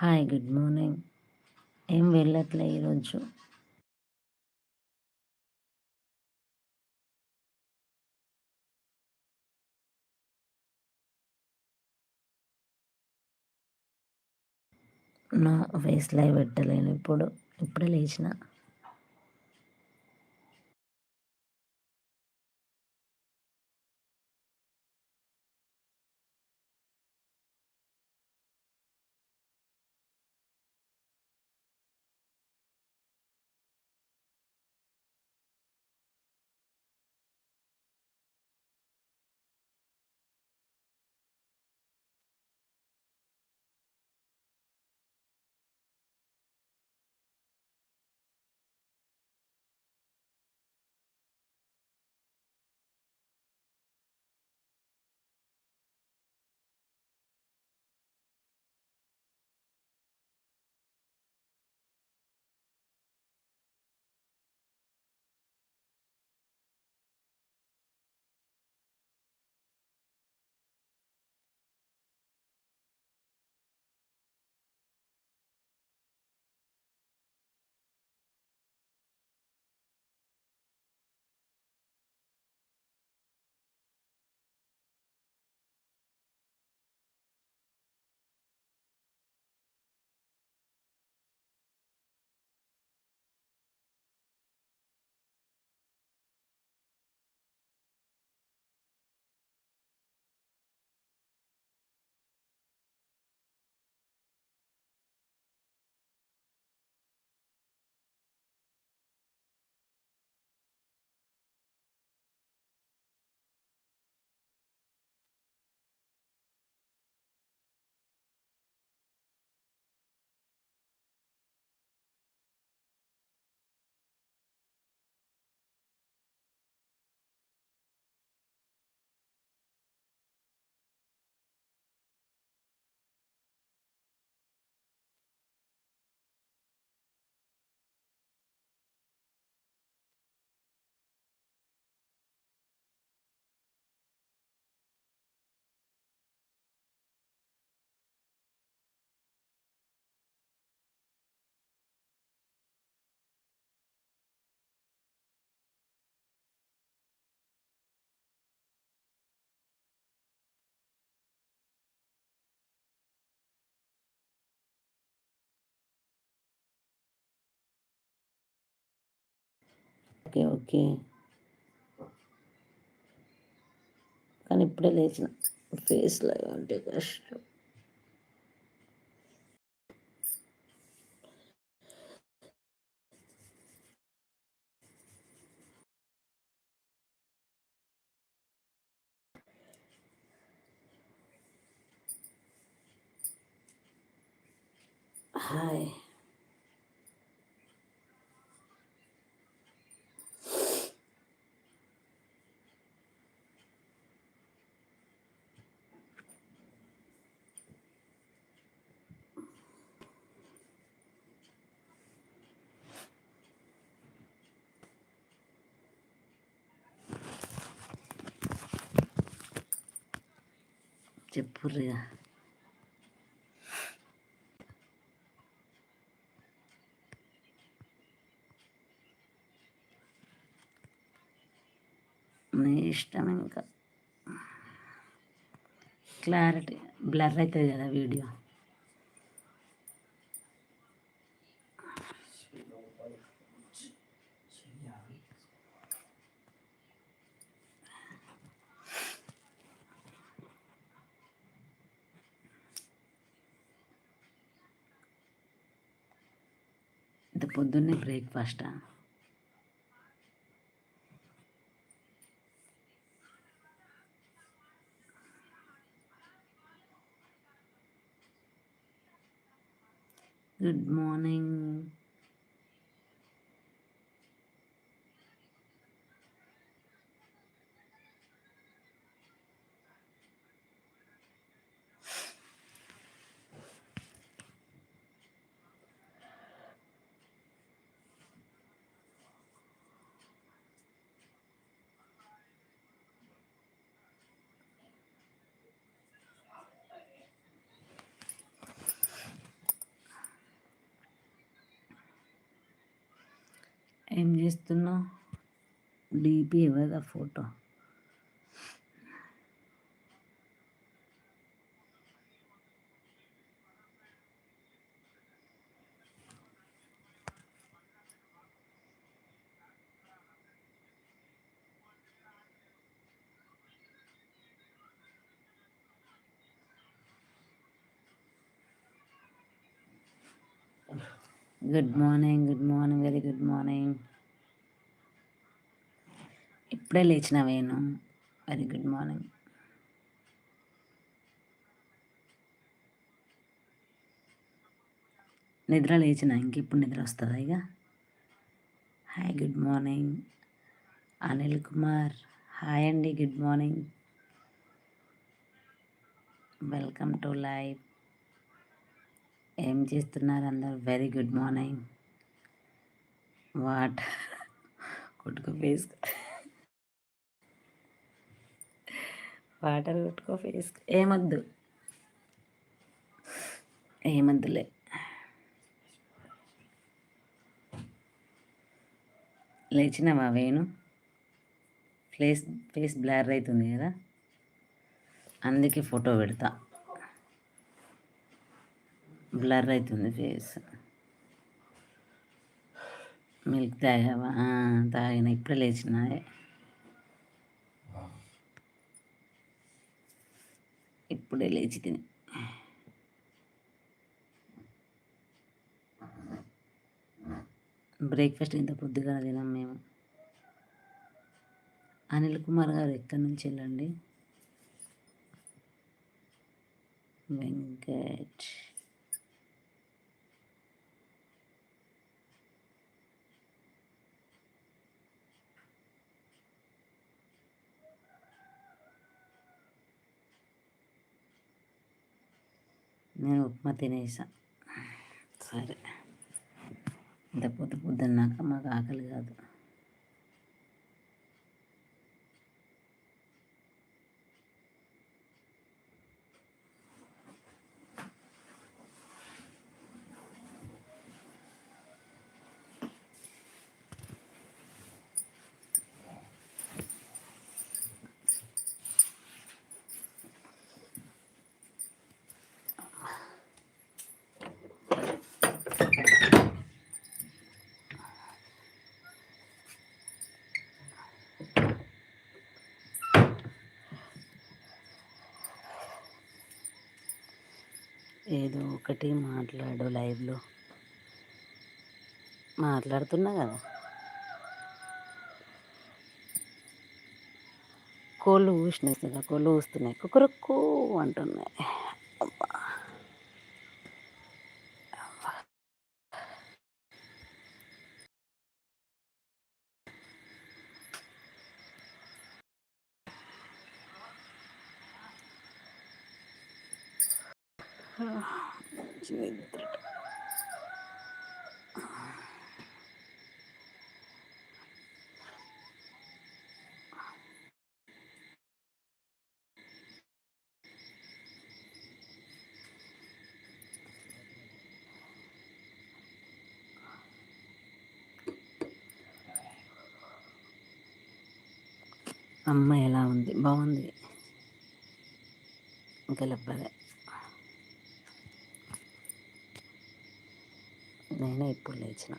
Hi good morning. ఏం వెళ్ళట్లే ఈరోజు? నా ఫేస్ లైవ్ పెట్టలేను. ఇప్పుడు ఇప్పుడే లేచిన? ఓకే ఓకే కానీ ఇప్పుడే లేచిన ఫేస్ లైవ్ అంటే కష్టం. హాయ్ చెప్పుర్రిగా నీ ఇష్టం ఇంకా. క్లారిటీ బ్లర్ అవుతుంది కదా వీడియో. ఇది పొద్దున్నే బ్రేక్ఫాస్టా? Good morning. ఏం చేస్తున్నావు DP ఎవరిదా photo good morning good morning very good morning ఇప్పుడే లేచిన వేణు వెరీ గుడ్ మార్నింగ్. నిద్ర లేచిన ఇంకెప్పుడు నిద్ర వస్తుందా ఇక hi good morning. Anil Kumar. Hi అండి good morning. Welcome to live ఏం చేస్తున్నారు అందరు? Very good morning. వాట్? కొట్టుకు వేసుకో వాటర్ పెట్టుకో ఫేస్ ఏమద్దు. ఏమద్దులే. లేచినావా వేణు? ఫేస్ ఫేస్ బ్లర్ అవుతుంది కదా? అందుకే ఫోటో పెడతా. బ్లర్ అవుతుంది ఫేస్. మిల్క్ తాగావా? తాగిన ఇప్పుడే లేచినాయే ఇప్పుడే లేచి తిని. బ్రేక్ఫాస్ట్ ఇంత పొద్దుగా తినాం మేము. అనిల్ కుమార్ గారు ఎక్కడి నుంచి వెళ్ళండి? వెంకట్. నేను ఉప్మా తినేసా. సరే. ఇంత పొద్దు పొద్దున్నాక మాకు ఆకలి కాదు. ఒకటి మాట్లాడు లైవ్లో. మాట్లాడుతున్నా కదా. కోళ్ళు ఊసినాయి కోళ్ళు ఊస్తున్నాయి. కుక్కరక్కు అంటున్నాయి. నిద్ర అమ్మ ఎలా ఉంది? బాగుంది? ఇంకా నేనే ఇప్పుడు లేచిన.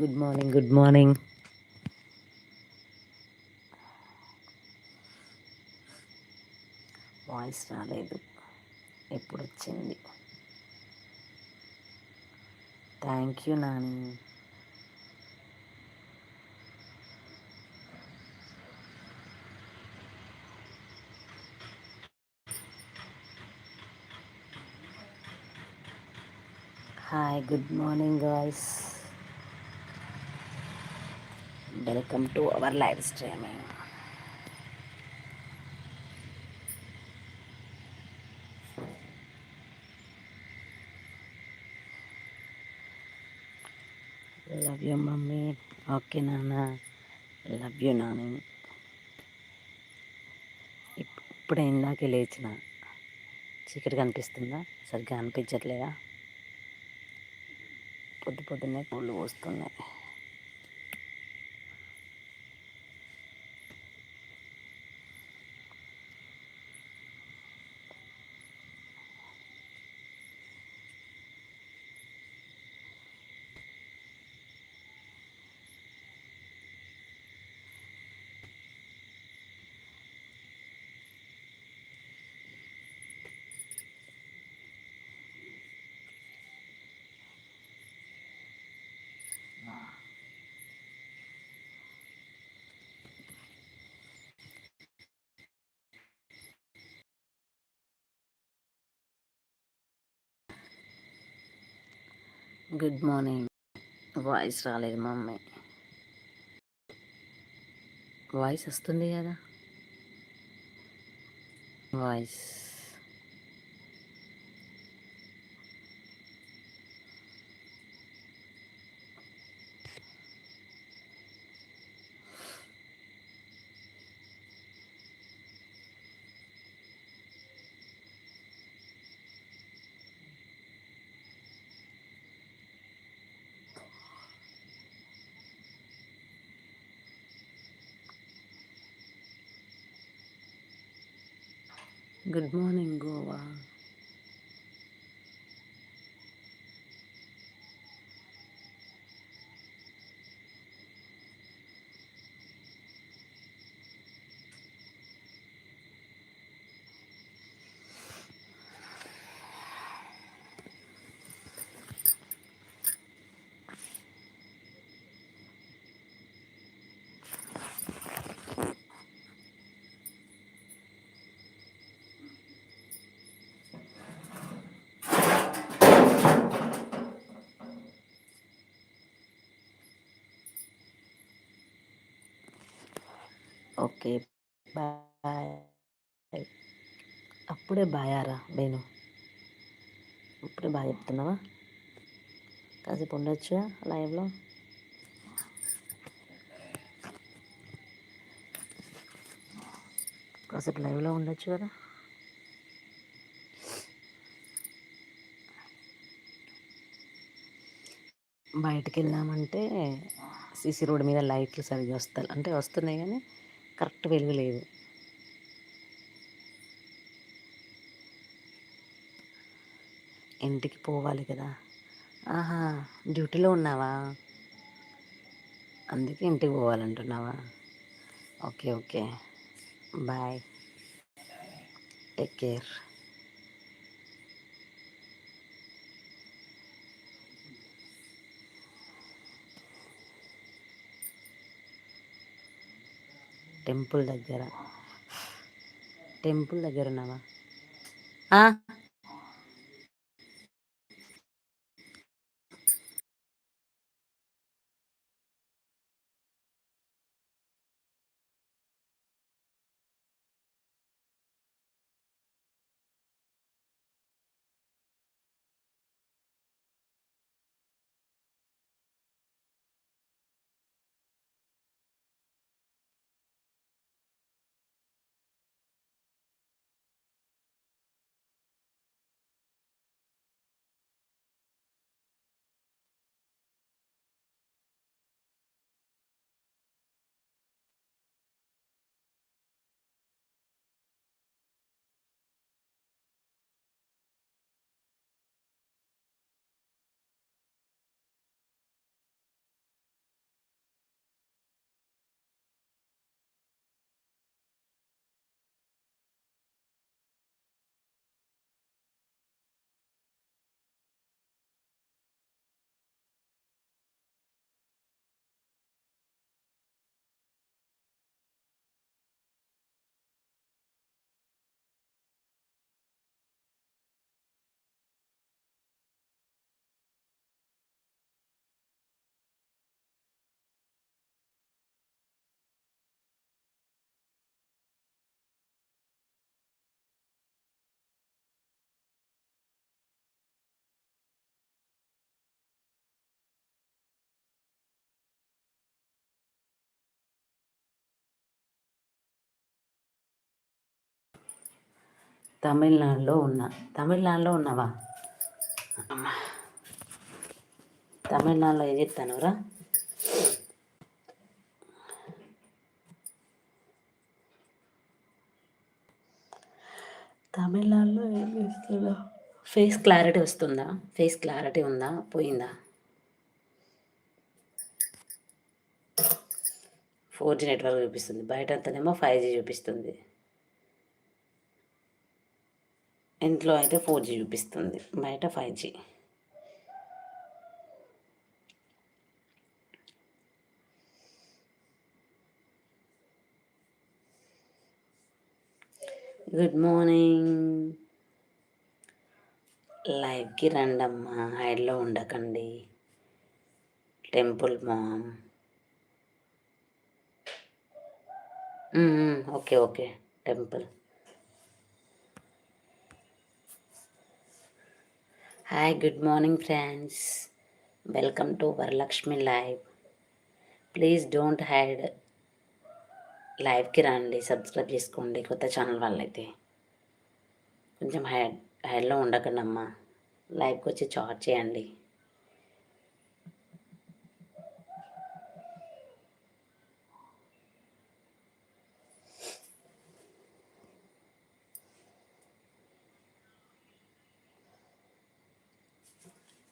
Good morning good morning voice రాలేదు. ఎప్పుడు వచ్చింది thank you Nani. Hi good morning guys welcome to our live streaming. Love you mummy okay నాన్న లవ్ యూ నాని ఇప్పుడే ఇందాకే లేచిన. చీకటి కనిపిస్తుందా? సరిగ్గా అనిపించట్లేదా? పొద్దు పొద్దున్నే పూలు పోస్తున్నాయి గుడ్ మార్నింగ్. వాయిస్ రాలేదు మా అమ్మాయి వాయిస్ వస్తుంది కదా? Voice good morning Goa okay. Bye. అప్పుడే బాయారా నేను? ఇప్పుడే బాగా చెప్తున్నావా? కాసేపు ఉండొచ్చా లైవ్లో? కాసేపు లైవ్లో ఉండొచ్చు కదా? బయటికి వెళ్దామంటే సీసీ రోడ్డు మీద లైట్లు సరిగ్గా వస్తాయి అంటే వస్తున్నాయి కానీ కరెక్ట్ వెలుగు లేదు. ఇంటికి పోవాలి కదా. ఆహా డ్యూటీలో ఉన్నావా? అందుకే ఇంటికి పోవాలంటున్నావా? Okay okay. Bye. Take care. Temple దగ్గర. టెంపుల్ దగ్గర ఉన్నావా? తమిళనాడులో ఉన్నా. తమిళనాడులో ఉన్నావా? అమ్మా. తమిళనాడులో ఏం చెప్తానురా తమిళనాడులో ఏం చేస్తున్నా? ఫేస్ క్లారిటీ వస్తుందా? ఫేస్ క్లారిటీ ఉందా? పోయిందా? ఫోర్ జీ నెట్వర్క్ చూపిస్తుంది. బయట అంతనేమో ఫైవ్ జీ చూపిస్తుంది. ఇంట్లో అయితే ఫోర్ జీ చూపిస్తుంది. బయట ఫైవ్ జీ. Good morning. లైవ్కి రండమ్మా. హైడ్లో ఉండకండి. Temple ma'am. Okay okay. Temple. Hi good morning friends welcome to Varalakshmi live please don't hide లైవ్కి రండి సబ్స్క్రైబ్ చేసుకోండి కొత్త ఛానల్ వాళ్ళైతే. కొంచెం హైడ్ హైడ్లో ఉండకండి అమ్మా లైవ్కి వచ్చి చాట్ చేయండి.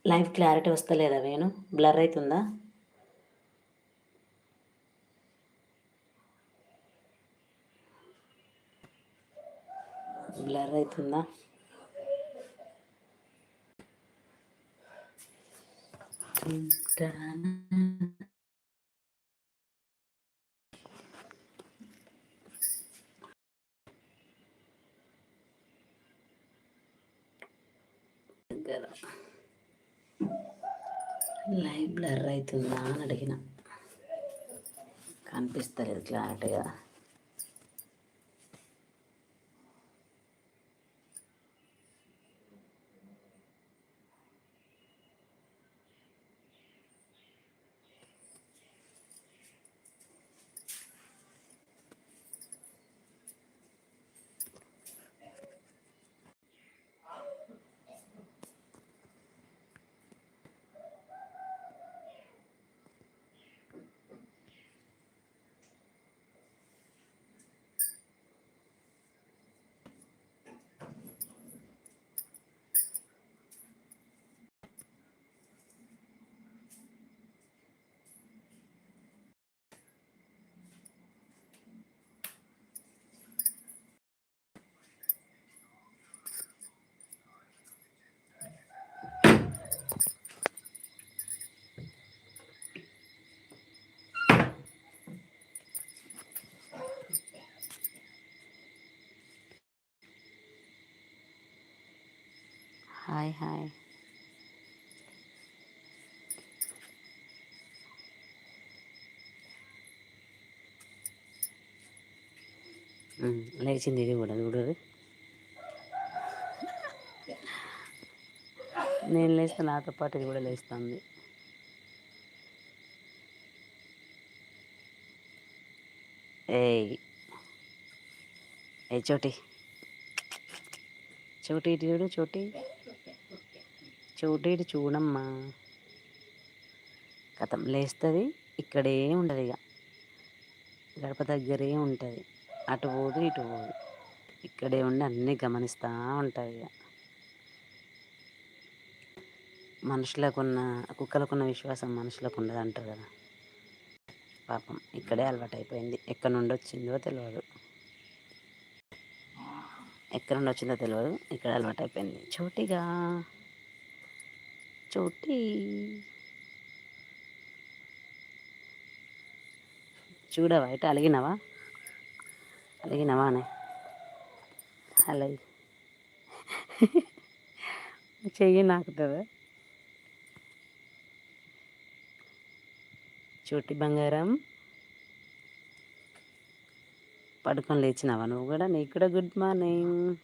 లైవ్ క్లారిటీ వస్తలేదా వేణు? బ్లర్ అవుతుందా బ్లర్ అవుతుందా దగ్గర లైవ్ బ్లర్ అవుతుందా అని అడిగిన. కనిపిస్తలేదు క్లారిటీగా. హాయ్ హాయ్ లేచింది ఇది కూడా చూడదు నేను లేస్తే నాతో పాటు ఇది కూడా లేస్తుంది. ఏయ్. ఏ చోటి. చోటి ఇటు చూడు చోటి. చూడేటి ఇటు చూడమ్మా. కథం లేస్తుంది ఇక్కడే ఉండదు ఇక గడప దగ్గరే ఉంటుంది. అటు పోదు ఇటు పోదు. ఇక్కడే ఉండి అన్నీ గమనిస్తూ ఉంటుంది ఇక మనుషులకున్న కుక్కలకున్న విశ్వాసం మనుషులకు ఉండదు అంటారు కదా. పాపం ఇక్కడే అలవాటైపోయింది. ఎక్కడి నుండి వచ్చిందో తెలియదు ఎక్కడి నుండి వచ్చిందో తెలియదు ఇక్కడ అలవాటు అయిపోయింది చోటిగా చోటి చూడవా ఇట అలిగినవా? అలిగినవా అనే అలా. చెయ్యి నాకుతుందా? చోటి బంగారం. పడుకొని లేచినావా నువ్వు కూడా? నీకు కూడా గుడ్ మార్నింగ్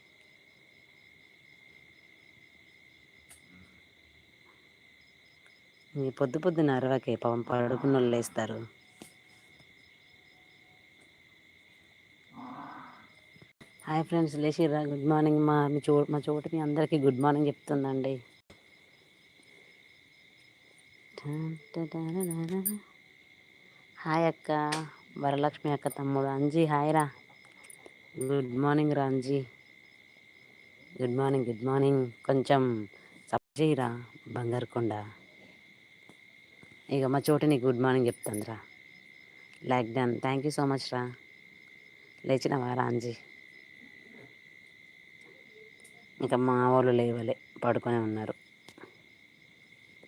మీ పొద్దు పొద్దున అరవకే పాపం పడుకున్న వాళ్ళు లేస్తారు. హాయ్ ఫ్రెండ్స్ లేచిరా గుడ్ మార్నింగ్ మా మీ చో మా చోటు మీ అందరికీ గుడ్ మార్నింగ్ చెప్తుందండి. హాయ్ అక్క వరలక్ష్మి అక్క తమ్ముడు అంజీ హాయ్ రా గుడ్ మార్నింగ్ రా Anji. Good morning good morning. కొంచెం సబ్జీరా బంగారుకొండ ఇక మా చోటు నీకు good morning చెప్తుందిరా. Like done. Thank you so much రా. లేచిన వారా ఇంకా మా వాళ్ళు లేవలే పడుకొని ఉన్నారు.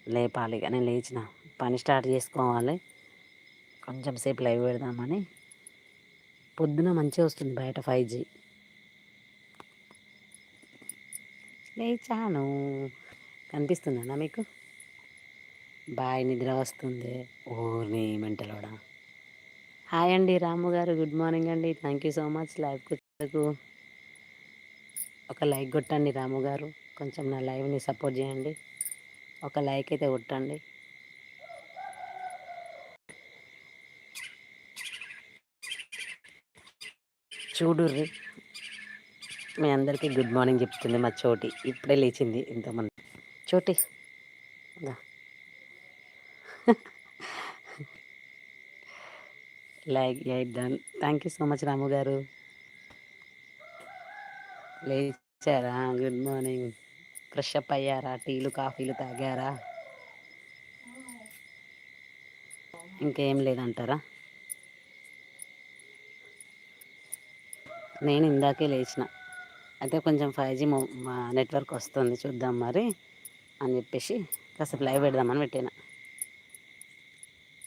లేపాలి కానీ లేచిన. పని స్టార్ట్ చేసుకోవాలి. కొంచెం సేపు లైవ్ పెడదామని. పొద్దున మంచిగా వస్తుంది బయట ఫైవ్ జీ. లేచాను. కనిపిస్తుందన్నా మీకు? బాయ్ నిద్ర వస్తుంది. ఓర్ని మెంటలోడా. హాయ్ అండి రాము గారు గుడ్ మార్నింగ్ అండి. థ్యాంక్ యూ సో మచ్ లైవ్కు ఒక లైక్ కొట్టండి రాము గారు. కొంచెం నా లైవ్ని సపోర్ట్ చేయండి. ఒక లైక్ అయితే కొట్టండి. చూడుర్రి మీ అందరికీ గుడ్ మార్నింగ్ చెప్తుంది మా చోటి. ఇప్పుడే లేచింది ఇంతమంది చోటి like like done. Thank you so much Ramu garu. లేచారా? Good morning. Fresh up అయ్యారా? టీలు కాఫీలు తాగారా? ఇంకేం లేదంటారా? నేను ఇందాకే లేచిన. అయితే కొంచెం ఫైవ్ జీ నెట్వర్క్ వస్తుంది చూద్దాం మరి అని చెప్పేసి కాసేపు లైవ్ పెడదామని పెట్టిన.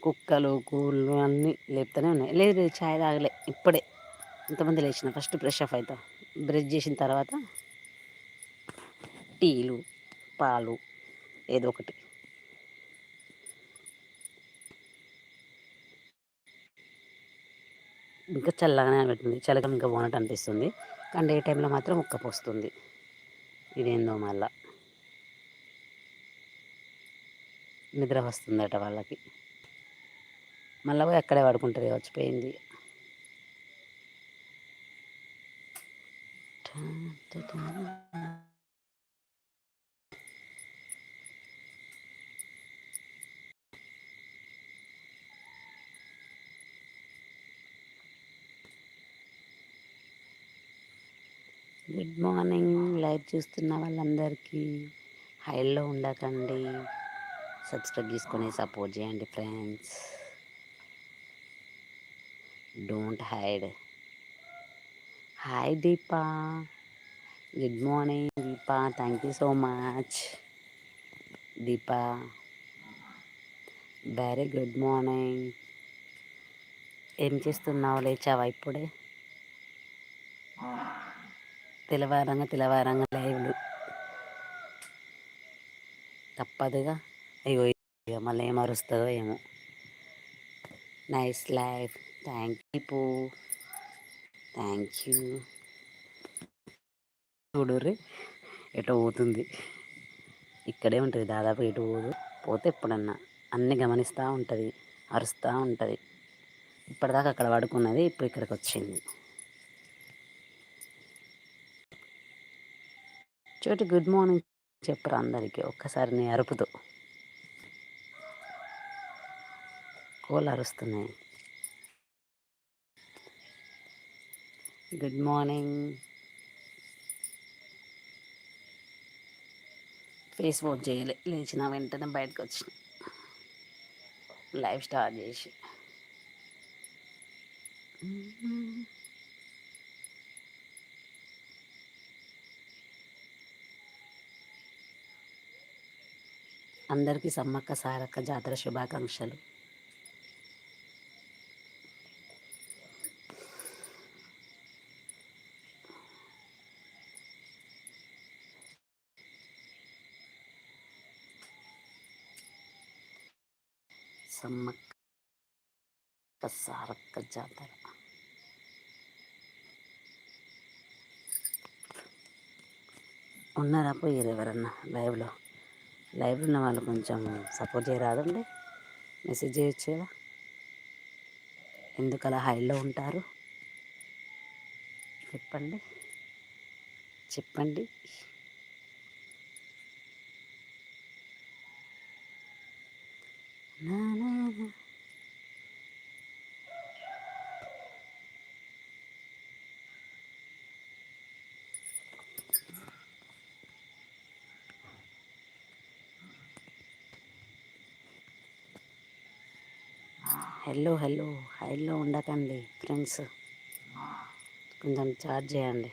కుక్కలు కూళ్ళు అన్నీ లేపుతూనే ఉన్నాయి. లేదు లేదు ఛాయ్ తాగలే ఇప్పుడే. ఇంతమంది లేచిన ఫస్ట్ బ్రష్ అప్ అవుతా బ్రష్ చేసిన తర్వాత టీలు పాలు ఏదో ఒకటి. ఇంకా చల్లగానే పెట్టింది చల్లగా ఇంకా బాగున్నట్టు అనిపిస్తుంది. కానీ డే టైంలో మాత్రం ఉక్క పోస్తుంది. ఇదేందో మళ్ళా. నిద్ర వస్తుందట వాళ్ళకి. మళ్ళీ పోయి అక్కడే పడుకుంటుంది వచ్చిపోయింది గుడ్ మార్నింగ్ లైవ్ చూస్తున్న వాళ్ళందరికీ. హైల్లో ఉండకండి. సబ్స్క్రైబ్ చేసుకొని సపోర్ట్ చేయండి friends don't hide hi Deepa good morning Deepa thank you so much Deepa very good morning ఏం చేస్తున్నావు? లేచావా ఇప్పుడే? తెలవారంగా తెలవారంగా లైవ్లు తప్పదుగా. అయ్యో మళ్ళీ ఏం అరుస్తుందో ఏమో. Nice life thank you thank you చూడుర్రి ఎటో పోతుంది? ఇక్కడే ఉంటుంది దాదాపు ఎటు పోదు. పోతే ఎప్పుడన్నా అన్నీ గమనిస్తూ ఉంటుంది అరుస్తూ ఉంటుంది. ఇప్పటిదాకా అక్కడ పడుకున్నది ఇప్పుడు ఇక్కడికి వచ్చింది. చోటి గుడ్ మార్నింగ్ చెప్పరు అందరికీ ఒక్కసారి నీ అరుపుతో. కోళ్ళు అరుస్తున్నాయి. గుడ్ మార్నింగ్ ఫేస్ వాష్ చేయలే. లేచిన వెంటనే బయటకు వచ్చిన. లైఫ్ స్టార్ట్ చేసి. అందరికీ సమ్మక్క సారక్క జాతర శుభాకాంక్షలు సమ్మక్క సారక్క జాతర ఉన్నారా? పోయారు ఎవరన్నా లైవ్లో? లైవ్లో ఉన్న వాళ్ళు కొంచెం సపోర్ట్ చేయరాదండి మెసేజ్ చేయొచ్చు కదా ఎందుకు అలా హైలో ఉంటారు? చెప్పండి. చెప్పండి. నా హలో హలో. హైలో ఉండకండి ఫ్రెండ్స్. కొంచెం చార్జ్ చేయండి.